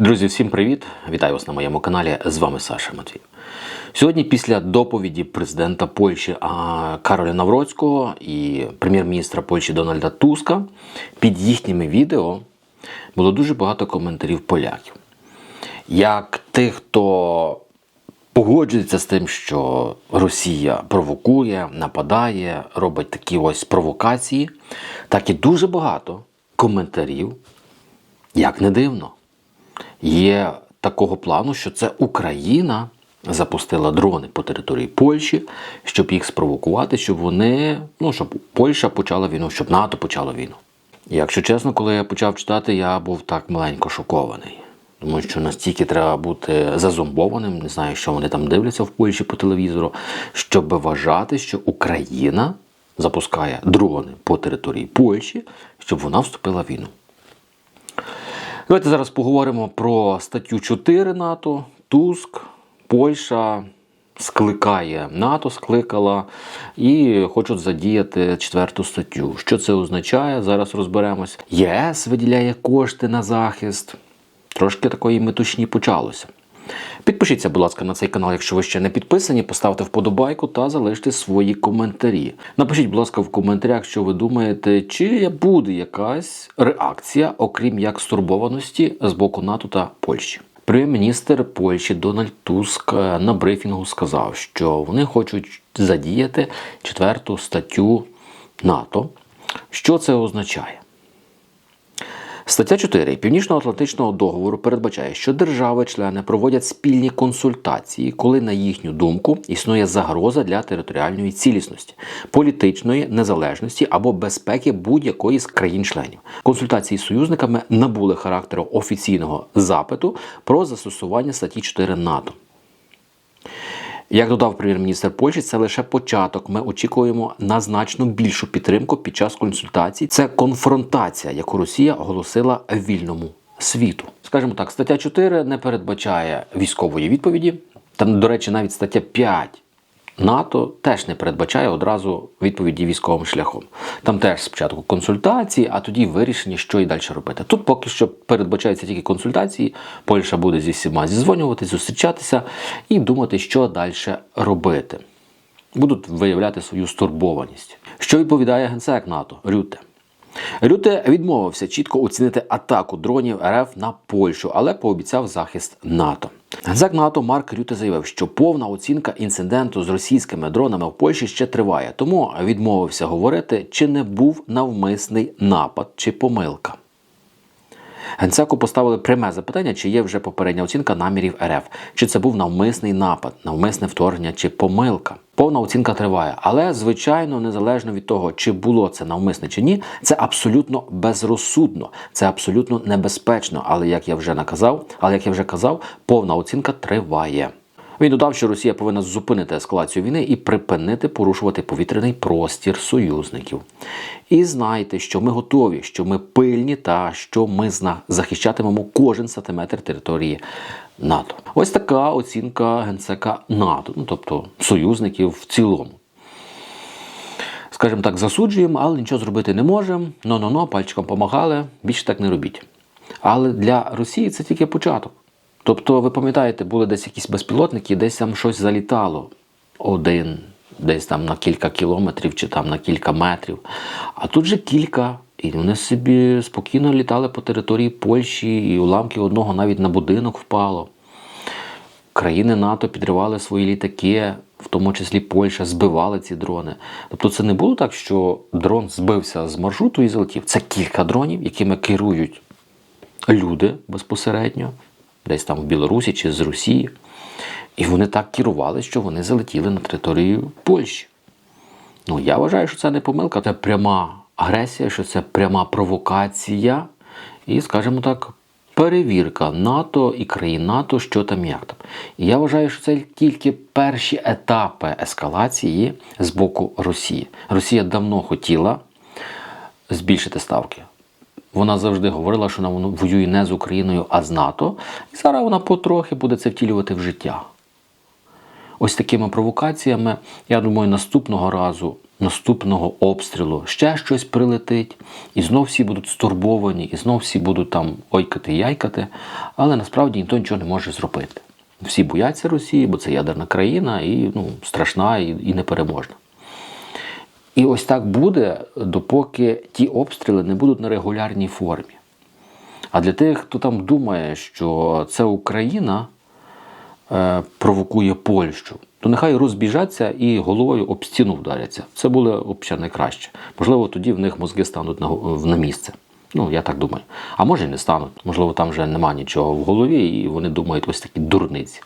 Друзі, всім привіт! Вітаю вас на моєму каналі. З вами Саша Матвій. Сьогодні, після доповіді президента Польщі Кароля Навроцького і прем'єр-міністра Польщі Дональда Туска, під їхніми відео було дуже багато коментарів поляків. Як тих, хто погоджується з тим, що Росія провокує, нападає, робить такі ось провокації, так і дуже багато коментарів, як не дивно є такого плану, що це Україна запустила дрони по території Польщі, щоб їх спровокувати, щоб вони, ну щоб Польща почала війну, щоб НАТО почало війну. Якщо чесно, коли я почав читати, я був так маленько шокований. Тому що настільки треба бути зазомбованим, не знаю, що вони там дивляться в Польщі по телевізору, щоб вважати, що Україна запускає дрони по території Польщі, щоб вона вступила в війну. Давайте зараз поговоримо про статтю 4 НАТО. Туск, Польща скликає НАТО, скликала і хочуть задіяти четверту статтю. Що це означає? Зараз розберемось. ЄС виділяє кошти на захист. Трошки такої метушні почалося. Підпишіться, будь ласка, на цей канал, якщо ви ще не підписані, поставте вподобайку та залиште свої коментарі. Напишіть, будь ласка, в коментарях, що ви думаєте, чи буде якась реакція, окрім як стурбованості з боку НАТО та Польщі. Прем'єр-міністр Польщі Дональд Туск е, на брифінгу сказав, що вони хочуть задіяти четверту статтю НАТО. Що це означає? Стаття 4 Північно-Атлантичного договору передбачає, що держави-члени проводять спільні консультації, коли, на їхню думку, існує загроза для територіальної цілісності, політичної незалежності або безпеки будь-якої з країн-членів. Консультації з союзниками набули характеру офіційного запиту про застосування статті 4 НАТО. Як додав прем'єр-міністр Польщі, це лише початок. Ми очікуємо на значно більшу підтримку під час консультацій. Це конфронтація, яку Росія оголосила вільному світу. Скажімо так, стаття 4 не передбачає військової відповіді. Там, до речі, навіть стаття 5 НАТО теж не передбачає одразу відповіді військовим шляхом. Там теж спочатку консультації, а тоді вирішення, що і далі робити. Тут поки що передбачаються тільки консультації. Польща буде зі всіма зізвонюватися, зустрічатися і думати, що далі робити. Будуть виявляти свою стурбованість. Що відповідає генсек НАТО Рюте? Рюте відмовився чітко оцінити атаку дронів РФ на Польщу, але пообіцяв захист НАТО. Генсек НАТО Марк Рюте заявив, що повна оцінка інциденту з російськими дронами в Польщі ще триває, тому відмовився говорити, чи не був навмисний напад чи помилка. Генсеку поставили пряме запитання, чи є вже попередня оцінка намірів РФ, чи це був навмисний напад, навмисне вторгнення чи помилка. Повна оцінка триває, але звичайно, незалежно від того, чи було це навмисне чи ні, це абсолютно безрозсудно, це абсолютно небезпечно. Але як я вже наказав, але як я вже казав, повна оцінка триває. Він додав, що Росія повинна зупинити ескалацію війни і припинити порушувати повітряний простір союзників. І знайте, що ми готові, що ми пильні та що ми захищатимемо кожен сантиметр території НАТО. Ось така оцінка генсека НАТО, ну тобто союзників в цілому. Скажімо так, засуджуємо, але нічого зробити не можемо. Ну-ну-ну, пальчиком помагали, більше так не робіть. Але для Росії це тільки початок. Тобто, ви пам'ятаєте, були десь якісь безпілотники, десь там щось залітало один, десь там на кілька кілометрів чи там на кілька метрів. А тут же кілька. І вони собі спокійно літали по території Польщі, і уламки одного навіть на будинок впало. Країни НАТО підривали свої літаки, в тому числі Польща, збивали ці дрони. Тобто це не було так, що дрон збився з маршруту і залетів. Це кілька дронів, якими керують люди безпосередньо десь там в Білорусі чи з Росії. І вони так керували, що вони залетіли на територію Польщі. Ну, я вважаю, що це не помилка, це пряма агресія, що це пряма провокація і, скажімо так, перевірка НАТО і країн НАТО, що там як там. І я вважаю, що це тільки перші етапи ескалації з боку Росії. Росія давно хотіла збільшити ставки. Вона завжди говорила, що вона воює не з Україною, а з НАТО. І зараз вона потрохи буде це втілювати в життя. Ось такими провокаціями, я думаю, наступного разу наступного обстрілу ще щось прилетить, і знов всі будуть стурбовані, і знов всі будуть там ойкати, яйкати, але насправді ніхто нічого не може зробити. Всі бояться Росії, бо це ядерна країна і ну, страшна і, і непереможна. І ось так буде, допоки ті обстріли не будуть на регулярній формі. А для тих, хто там думає, що це Україна е, провокує Польщу, то нехай розбіжаться і головою об стіну вдаряться. Це було взагалі найкраще. Можливо, тоді в них мозги стануть на місце. Ну, я так думаю. А може і не стануть. Можливо, там вже нема нічого в голові, і вони думають ось такі дурниці.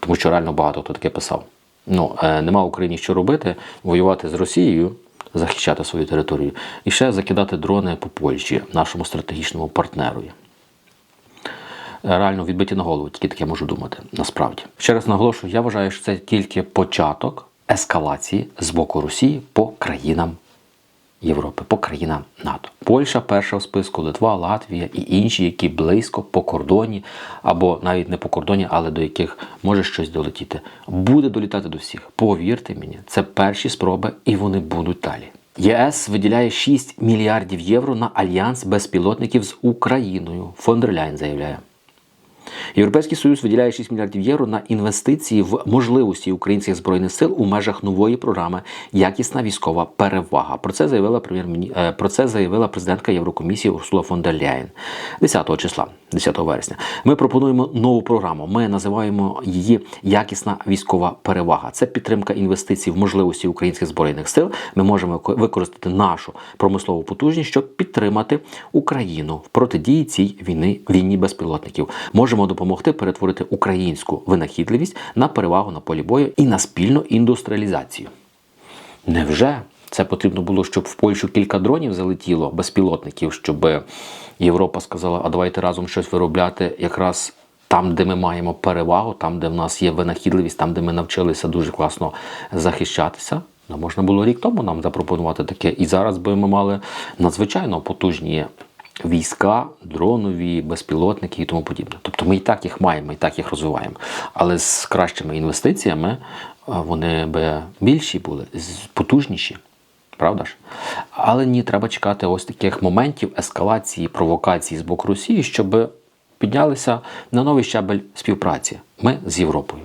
Тому що реально багато хто таке писав. Ну, нема нема Україні що робити, воювати з Росією, захищати свою територію, і ще закидати дрони по Польщі, нашому стратегічному партнерові. Е, Реально відбиті на голову, тільки таке можу думати. Насправді. Ще раз наголошую, я вважаю, що це тільки початок ескалації з боку Росії по країнам Європи, по країнам НАТО. Польща перша в списку, Литва, Латвія і інші, які близько по кордоні, або навіть не по кордоні, але до яких може щось долетіти. Буде долітати до всіх. Повірте мені, це перші спроби, і вони будуть далі. ЄС виділяє 6 мільярдів євро на альянс безпілотників з Україною. Фон дер Ляйн заявляє. Європейський Союз виділяє 6 мільярдів євро на інвестиції в можливості українських збройних сил у межах нової програми Якісна військова перевага. Про це заявила прем'єр про це заявила президентка Єврокомісії Урсула фон дер Ляєн 10 числа, 10 вересня. Ми пропонуємо нову програму. Ми називаємо її Якісна військова перевага. Це підтримка інвестицій в можливості українських збройних сил. Ми можемо ко- використати нашу промислову потужність, щоб підтримати Україну в протидії цій війни війні безпілотників. Можемо допомогти перетворити українську винахідливість на перевагу на полі бою і на спільну індустріалізацію. Невже це потрібно було, щоб в Польщу кілька дронів залетіло безпілотників, щоб Європа сказала, а давайте разом щось виробляти якраз там, де ми маємо перевагу, там, де в нас є винахідливість, там, де ми навчилися дуже класно захищатися. Ну, можна було рік тому нам запропонувати таке. І зараз би ми мали надзвичайно потужні війська, дронові, безпілотники і тому подібне. Тобто ми і так їх маємо, і так їх розвиваємо. Але з кращими інвестиціями вони би більші були, потужніші. Правда ж? Але ні, треба чекати ось таких моментів ескалації, провокації з боку Росії, щоб піднялися на новий щабель співпраці. Ми з Європою.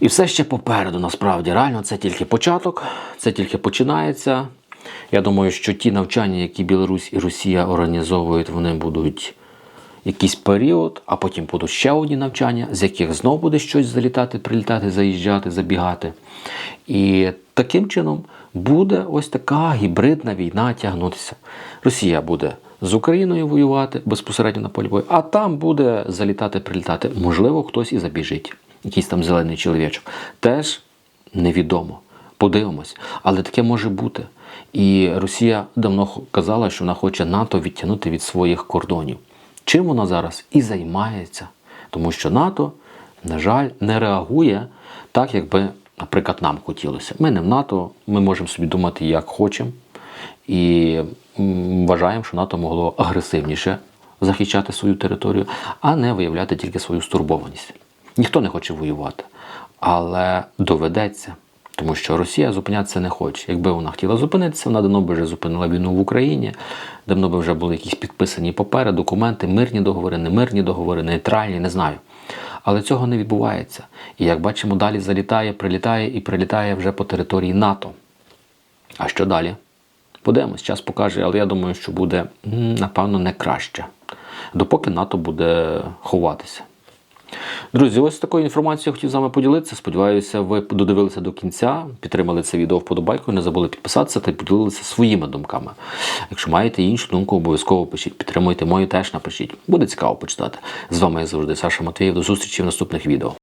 І все ще попереду, насправді, реально це тільки початок, це тільки починається. Я думаю, що ті навчання, які Білорусь і Росія організовують, вони будуть якийсь період, а потім будуть ще одні навчання, з яких знов буде щось залітати, прилітати, заїжджати, забігати. І таким чином буде ось така гібридна війна тягнутися. Росія буде з Україною воювати безпосередньо на полі бою, а там буде залітати, прилітати. Можливо, хтось і забіжить, якийсь там зелений чоловічок. Теж невідомо. Подивимось, але таке може бути. І Росія давно казала, що вона хоче НАТО відтягнути від своїх кордонів. Чим вона зараз і займається, тому що НАТО, на жаль, не реагує так, як би, наприклад, нам хотілося. Ми не в НАТО, ми можемо собі думати, як хочемо, і вважаємо, що НАТО могло агресивніше захищати свою територію, а не виявляти тільки свою стурбованість. Ніхто не хоче воювати, але доведеться. Тому що Росія зупинятися не хоче. Якби вона хотіла зупинитися, вона давно би вже зупинила війну в Україні, давно би вже були якісь підписані папери, документи, мирні договори, немирні договори, нейтральні, не знаю. Але цього не відбувається. І як бачимо, далі залітає, прилітає і прилітає вже по території НАТО. А що далі? Подивимось, час покаже, але я думаю, що буде, напевно, не краще, допоки НАТО буде ховатися. Друзі, ось такою інформацією хотів з вами поділитися. Сподіваюся, ви додивилися до кінця, підтримали це відео вподобайкою, не забули підписатися та поділилися своїми думками. Якщо маєте іншу думку, обов'язково пишіть. Підтримуйте мою теж напишіть. Буде цікаво почитати. З вами як завжди Саша Матвієв. До зустрічі в наступних відео.